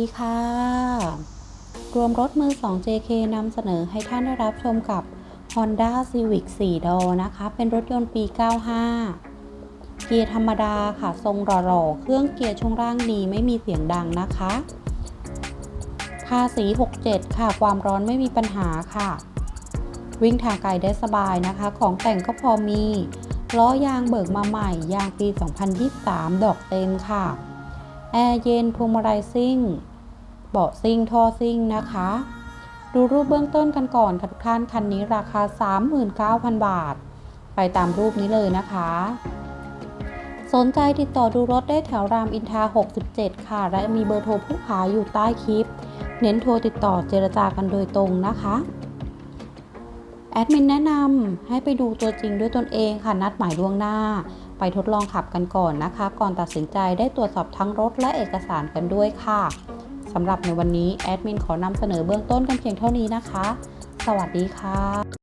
ดีค่ะ รวมรถมือ 2 JK นำเสนอให้ท่านได้รับชมกับ Honda Civic 4 ดอนะคะ เป็นรถยนต์ปี 95 เกียร์ธรรมดาค่ะ ทรงหล่อๆ เครื่องเกียร์ช่วงล่างดีไม่มีเสียงดังนะคะ ภาษี 67 ค่ะ ความร้อนไม่มีปัญหาค่ะ วิ่งทางไกลได้สบายนะคะ ของแต่งก็พอมี ล้อยางเบิกมาใหม่ ยางปี 2023 ดอกเต็มค่ะ แอร์เย็นพวงมาลัยซิ่ง เบาะซิ่งท่อซิ่งนะคะ ดูรูปเบื้องต้นกันก่อนค่ะทุกท่านคันนี้ราคา 39,000 บาท ไปตามรูปนี้เลยนะคะ สนใจติดต่อดูรถได้แถวรามอินทรา67 ค่ะ และมีเบอร์โทรผู้ขายอยู่ใต้คลิป เน้นโทรติดต่อเจรจากันโดยตรงนะคะ แอดมินแนะนำให้ไปดูตัวจริงด้วยตนเองค่ะนัดหมายล่วงหน้า ไปทดลองขับกันก่อนนะคะ ก่อนตัดสินใจได้ตรวจสอบทั้งรถและเอกสารกันด้วยค่ะสำหรับในวันนี้แอดมินขอนำเสนอเบื้องต้นกันเพียงเท่านี้นะคะ สวัสดีค่ะ